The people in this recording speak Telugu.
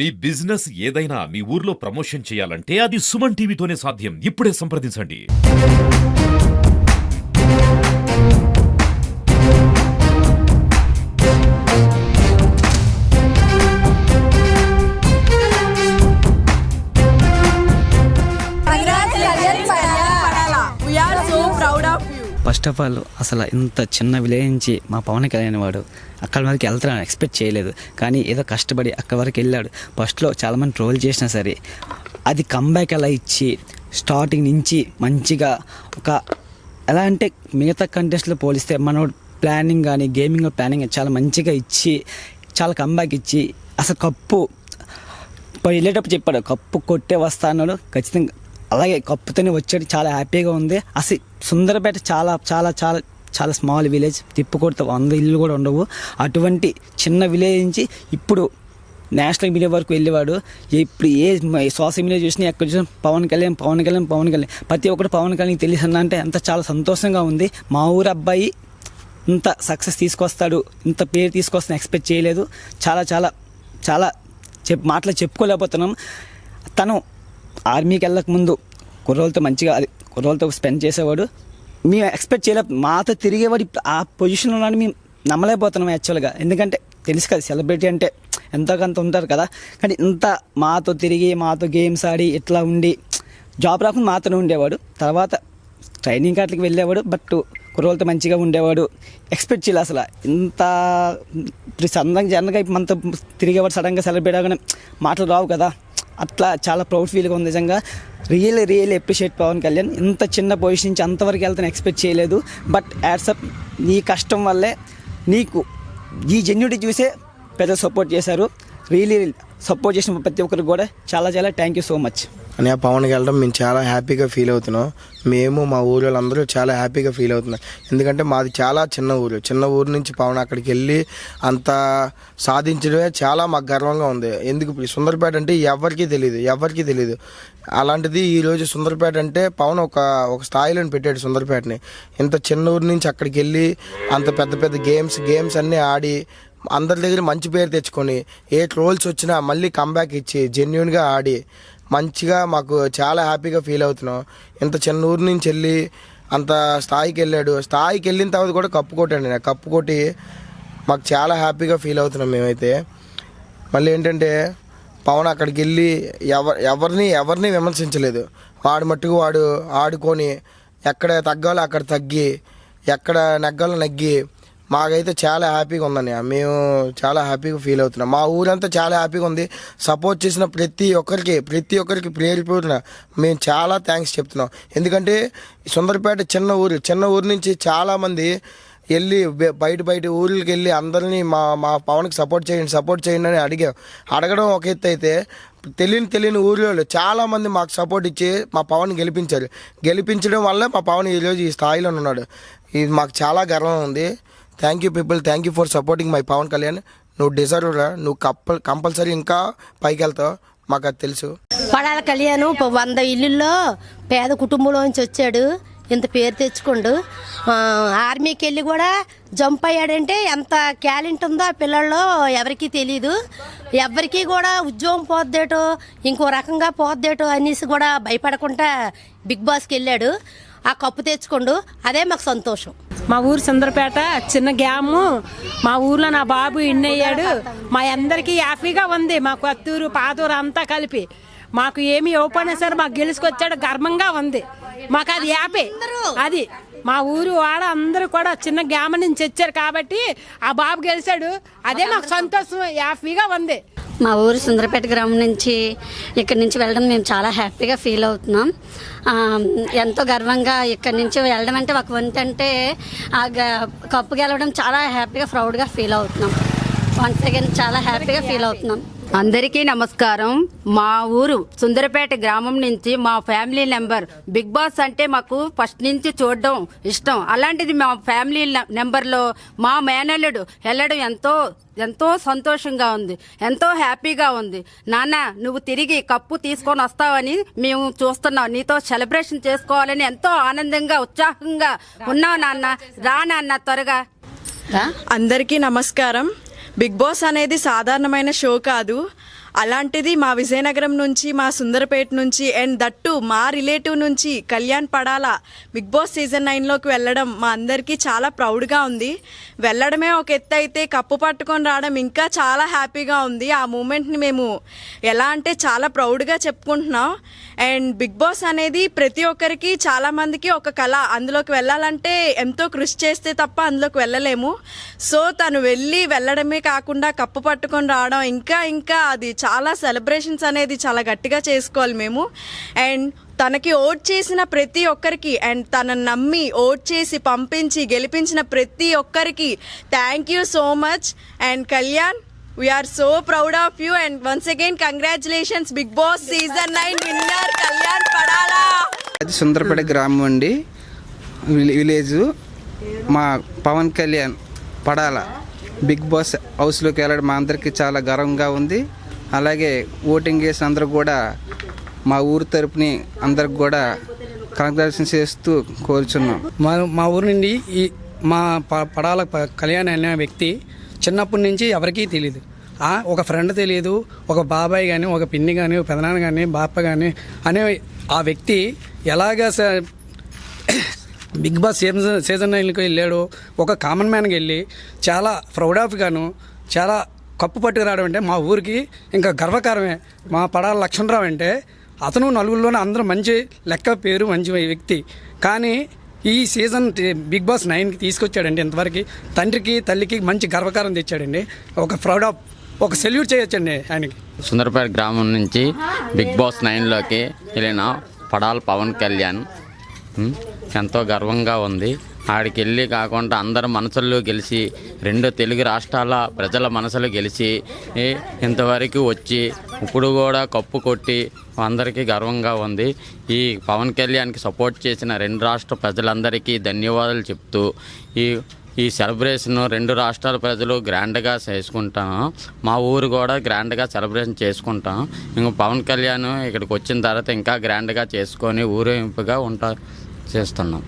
మీ బిజినెస్ ఏదైనా మీ ఊర్లో ప్రమోషన్ చేయాలంటే అది సుమన్ టీవీతోనే సాధ్యం. ఇప్పుడే సంప్రదించండి. ఫస్ట్ ఆఫ్ ఆల్ అసలు ఇంత చిన్న విలేజ్ నుంచి మా పవన్ కళ్యాణ్ వాడు అక్కడ వరకు వెళ్తాడని ఎక్స్పెక్ట్ చేయలేదు. కానీ ఏదో కష్టపడి అక్కడ వరకు వెళ్ళాడు. ఫస్ట్లో చాలామంది ట్రోల్ చేసినా సరే అది కంబ్యాక్ ఎలా ఇచ్చి స్టార్టింగ్ నుంచి మంచిగా ఒక ఎలా అంటే మిగతా కంటెస్ట్లో పోలిస్తే మన ప్లానింగ్ కానీ గేమింగ్ ప్లానింగ్ చాలా మంచిగా ఇచ్చి చాలా కంబ్యాక్ ఇచ్చి అసలు కప్పు వెళ్ళేటప్పుడు చెప్పాడు కప్పు కొట్టే వస్తా అన్నాడు. ఖచ్చితంగా అలాగే కప్పుతోనే వచ్చాడు. చాలా హ్యాపీగా ఉంది. అసలు సుందరపేట చాలా చాలా చాలా చాలా స్మాల్ విలేజ్ తిప్పుకొడత వంద ఇల్లు కూడా ఉండవు. అటువంటి చిన్న విలేజ్ నుంచి ఇప్పుడు నేషనల్ మీడియా వరకు వెళ్ళేవాడు. ఇప్పుడు ఏ సోషల్ మీడియా చూసినా ఎక్కడ చూసినా పవన్ కళ్యాణ్ పవన్ కళ్యాణ్ పవన్ కళ్యాణ్. ప్రతి ఒక్కటి పవన్ కళ్యాణ్ తెలుసు అంటే అంత చాలా సంతోషంగా ఉంది. మా ఊరు అబ్బాయి ఇంత సక్సెస్ తీసుకొస్తాడు ఇంత పేరు తీసుకొస్తాను ఎక్స్పెక్ట్ చేయలేదు. చాలా చాలా చాలా చెప్ మాటలు చెప్పుకోలేకపోతున్నాం. తను ఆర్మీకి వెళ్ళక ముందు కుర్రోళ్ళతో మంచిగా అది కుర్రోళ్ళతో స్పెండ్ చేసేవాడు. మేము ఎక్స్పెక్ట్ చేయలే. మాతో తిరిగేవాడు ఆ పొజిషన్లో ఉన్నాడు మేము నమ్మలేకపోతున్నాం యాక్చువల్గా ఎందుకంటే తెలుసు కదా సెలబ్రిటీ అంటే ఎంతో కొంత ఉంటారు కదా. కానీ ఇంత మాతో తిరిగి మాతో గేమ్స్ ఆడి ఇట్లా ఉండి జాబ్ రాకుండా మాతోనే ఉండేవాడు. తర్వాత ట్రైనింగ్ కార్డ్కి వెళ్ళేవాడు బట్ కుర్రోళ్ళతో మంచిగా ఉండేవాడు. ఎక్స్పెక్ట్ చేయాలి అసలు. ఇంత ఇప్పుడు సడన్గా జనరల్గా మనతో తిరిగేవాడు సడన్గా సెలబ్రేట్ అవ్వగానే మాటలు రావు కదా. అట్లా చాలా ప్రౌడ్ ఫీల్గా ఉంది నిజంగా. Real real appreciate Pawan Kalyan. ఇంత చిన్న పొజిషన్ నుంచి అంతవరకు వెళ్తాను ఎక్స్పెక్ట్ చేయలేదు. బట్ యాడ్సప్ నీ కష్టం వల్లే నీకు ఈ జెన్యుటీ చూసే పెద్ద సపోర్ట్ చేశారు. రియలీ సపోర్ట్ చేసిన ప్రతి ఒక్కరికి కూడా చాలా చాలా థ్యాంక్ యూ సో మచ్ అని ఆ పవన్కి వెళ్ళడం మేము చాలా హ్యాపీగా ఫీల్ అవుతున్నాం. మేము మా ఊరి వాళ్ళందరూ చాలా హ్యాపీగా ఫీల్ అవుతున్నాం. ఎందుకంటే మాది చాలా చిన్న ఊరు. చిన్న ఊరు నుంచి పవన్ అక్కడికి వెళ్ళి అంత సాధించడమే చాలా మాకు గర్వంగా ఉంది. ఎందుకు సుందరపేట అంటే ఎవరికీ తెలియదు ఎవరికీ తెలియదు అలాంటిది ఈరోజు సుందరపేట అంటే పవన్ ఒక ఒక స్థాయిలో పెట్టాడు సుందరపేటని. ఇంత చిన్న ఊరు నుంచి అక్కడికి వెళ్ళి అంత పెద్ద పెద్ద గేమ్స్ గేమ్స్ అన్నీ ఆడి అందరి దగ్గర మంచి పేరు తెచ్చుకొని ఏ ట్రోల్స్ వచ్చినా మళ్ళీ కంబ్యాక్ ఇచ్చి జెన్యున్గా ఆడి మంచిగా మాకు చాలా హ్యాపీగా ఫీల్ అవుతున్నాం. ఇంత చిన్న ఊరు నుంచి వెళ్ళి అంత స్థాయికి వెళ్ళాడు. స్థాయికి వెళ్ళిన తర్వాత కూడా కప్పు కొట్టండి. నేను కప్పు కొట్టి మాకు చాలా హ్యాపీగా ఫీల్ అవుతున్నాం మేమైతే. మళ్ళీ ఏంటంటే పవన్ అక్కడికి వెళ్ళి ఎవ ఎవరిని ఎవరిని విమర్శించలేదు. వాడు మట్టుకు వాడు ఆడుకొని ఎక్కడ తగ్గాలో అక్కడ తగ్గి ఎక్కడ నెగ్గాలో నగ్గి మాకైతే చాలా హ్యాపీగా ఉందని మేము చాలా హ్యాపీగా ఫీల్ అవుతున్నాం. మా ఊరంతా చాలా హ్యాపీగా ఉంది. సపోర్ట్ చేసిన ప్రతి ఒక్కరికి ప్రతి ఒక్కరికి ప్రేరిపోతున్న మేము చాలా థ్యాంక్స్ చెప్తున్నాం. ఎందుకంటే సుందరపేట చిన్న ఊరు చిన్న ఊరు నుంచి చాలామంది వెళ్ళి బయట బయట ఊర్లకి వెళ్ళి అందరినీ మా మా పవన్కి సపోర్ట్ చేయండి సపోర్ట్ చేయండి అని అడిగాం. అడగడం ఒక ఎత్తు అయితే తెలియని తెలియని ఊరిలో చాలామంది మాకు సపోర్ట్ ఇచ్చి మా పవన్ గెలిపించారు. గెలిపించడం వల్ల మా పవన్ ఈరోజు ఈ స్థాయిలో ఉన్నాడు. ఇది మాకు చాలా గర్వం ఉంది. Thank you people thank you for supporting my Pawan Kalyan నువ్వు డిజర్వ్ రా. నువ్వు కప్పల్ కంపల్సరీ ఇంకా పైకి వెళ్తావు. మాకు అది తెలుసు. పడాల కళ్యాణ్ వంద ఇల్లుల్లో పేద కుటుంబంలోంచి వచ్చాడు. ఇంత పేరు తెచ్చుకోండు. ఆర్మీకి వెళ్ళి కూడా జంప్ అయ్యాడంటే ఎంత క్యాలెంట్ ఉందో ఆ పిల్లల్లో ఎవరికీ తెలియదు ఎవరికీ కూడా ఉద్యోగం పోద్దేటో ఇంకో రకంగా పోద్దేటో అనేసి కూడా భయపడకుండా బిగ్ బాస్కి వెళ్ళాడు. ఆ కప్పు తెచ్చుకోండు. అదే మాకు సంతోషం. మా ఊరు సుందరపేట చిన్న గ్యాము. మా ఊర్లో నా బాబు ఇన్ అయ్యాడు మా అందరికీ హ్యాపీగా ఉంది. మా కొత్తూరు పాతూరు అంతా కలిపి. మాకు ఏమి ఇవ్వకపోయినా సరే మాకు గెలుచుకొచ్చాడు గర్వంగా ఉంది. మాకు అది హ్యాపీ అది. మా ఊరు వాడ అందరూ కూడా చిన్న గ్యామ నుంచి వచ్చారు కాబట్టి ఆ బాబు గెలిచాడు. అదే మాకు సంతోషం. హ్యాపీగా ఉంది. మా ఊరు సుందరపేట గ్రామం నుంచి ఇక్కడి నుంచి వెళ్ళడం మేము చాలా హ్యాపీగా ఫీల్ అవుతున్నాం. ఎంతో గర్వంగా ఇక్కడి నుంచి వెళ్ళడం అంటే ఒక వంతు అంటే ఆ గ- కప్పు గెలవడం చాలా హ్యాపీగా ప్రౌడ్గా ఫీల్ అవుతున్నాం. వన్స్ అగైన్ చాలా హ్యాపీగా ఫీల్ అవుతున్నాం. అందరికీ నమస్కారం. మా ఊరు సుందరపేట గ్రామం నుంచి మా ఫ్యామిలీ నెంబర్ బిగ్ బాస్ అంటే మాకు ఫస్ట్ నుంచి చూడడం ఇష్టం. అలాంటిది మా ఫ్యామిలీ నెంబర్లో మా మేనల్లుడు వెళ్ళడం ఎంతో ఎంతో సంతోషంగా ఉంది. ఎంతో హ్యాపీగా ఉంది. నాన్న నువ్వు తిరిగి కప్పు తీసుకొని వస్తావని మేము చూస్తున్నాం. నీతో సెలబ్రేషన్ చేసుకోవాలని ఎంతో ఆనందంగా ఉత్సాహంగా ఉన్నావు నాన్న. రా నాన్న త్వరగా. అందరికీ నమస్కారం. బిగ్ బాస్ అనేది సాధారణమైన షో కాదు. అలాంటిది మా విజయనగరం నుంచి మా సుందరపేట నుంచి అండ్ దట్టు మా రిలేటివ్ నుంచి Kalyan Padala Bigg Boss season నైన్లోకి వెళ్ళడం మా అందరికీ చాలా ప్రౌడ్గా ఉంది. వెళ్ళడమే ఒక ఎత్తు అయితే కప్పు పట్టుకొని రావడం ఇంకా చాలా హ్యాపీగా ఉంది. ఆ మూమెంట్ని మేము ఎలా అంటే చాలా ప్రౌడ్గా చెప్పుకుంటున్నాం. అండ్ బిగ్ బాస్ అనేది ప్రతి ఒక్కరికి చాలామందికి ఒక కళ. అందులోకి వెళ్ళాలంటే ఎంతో కృషి చేస్తే తప్ప అందులోకి వెళ్ళలేము. సో తను వెళ్ళి వెళ్ళడమే కాకుండా కప్పు పట్టుకొని రావడం ఇంకా ఇంకా అది చాలా సెలబ్రేషన్స్ అనేది చాలా గట్టిగా చేసుకోవాలి మేము. అండ్ తనకి ఓట్ చేసిన ప్రతి ఒక్కరికి అండ్ తనను నమ్మి ఓట్ చేసి పంపించి గెలిపించిన ప్రతి ఒక్కరికి thank you so much and Kalyan we are so proud of you and once again congratulations Bigg Boss season nine winner Kalyan Padala. అది సుందరపేట గ్రామం అండి. విలేజ్ మా పవన్ కళ్యాణ్ పడాల. బిగ్ బాస్ హౌస్లోకి వెళ్ళడం మా అందరికీ చాలా గర్వంగా ఉంది. అలాగే ఓటింగ్ చేసిన అందరూ కూడా మా ఊరు తరపుని అందరికి కూడా కంగ్రాచులేషన్ చేస్తూ కోరుచున్నాం. మా మా ఊరు నుండి ఈ మా ప- పడాల ప- కళ్యాణ్ అనే వ్యక్తి చిన్నప్పటి నుంచి ఎవరికీ తెలియదు ఒక ఫ్రెండ్ తెలియదు ఒక బాబాయ్ కానీ ఒక పిన్ని కానీ ఒక పెదనాన్న కానీ బాప కానీ అనే ఆ వ్యక్తి ఎలాగ స- బిగ్ బాస్ సీజన్ సీజన్ నైన్కి వెళ్ళాడు ఒక కామన్ మ్యాన్కి వెళ్ళి చాలా ప్రౌడ్ ఆఫ్ గాను చాలా కప్పు పట్టుకురావడం అంటే మా ఊరికి ఇంకా గర్వకారమే. మా పడాల లక్ష్మణరావు అంటే అతను నలుగురిలోనే అందరూ మంచి లెక్క పేరు మంచి వ్యక్తి. కానీ ఈ సీజన్ బిగ్ బాస్ నైన్కి తీసుకొచ్చాడండి ఇంతవరకు. తండ్రికి తల్లికి మంచి గర్వకారం తెచ్చాడండి. ఒక ప్రౌడ్ ఆఫ్ ఒక సెల్యూట్ చేయొచ్చండి ఆయనకి. సుందరపేట గ్రామం నుంచి బిగ్ బాస్ నైన్లోకి వెళ్ళిన పడాల్ పవన్ కళ్యాణ్. ఎంతో గర్వంగా ఉంది. ఆడికి వెళ్ళి కాకుండా అందరి మనసుల్లో గెలిచి రెండు తెలుగు రాష్ట్రాల ప్రజల మనసులు గెలిచి ఇంతవరకు వచ్చి ఇప్పుడు కూడా కప్పు కొట్టి అందరికీ గర్వంగా ఉంది. ఈ పవన్ కళ్యాణ్కి సపోర్ట్ చేసిన రెండు రాష్ట్ర ప్రజలందరికీ ధన్యవాదాలు చెప్తూ ఈ ఈ సెలబ్రేషన్ రెండు రాష్ట్రాల ప్రజలు గ్రాండ్గా చేసుకుంటాం. మా ఊరు కూడా గ్రాండ్గా సెలబ్రేషన్ చేసుకుంటాం. ఇంక పవన్ కళ్యాణ్ ఇక్కడికి వచ్చిన తర్వాత ఇంకా గ్రాండ్గా చేసుకొని ఊరేగింపుగా ఉంటా చేస్తున్నాం.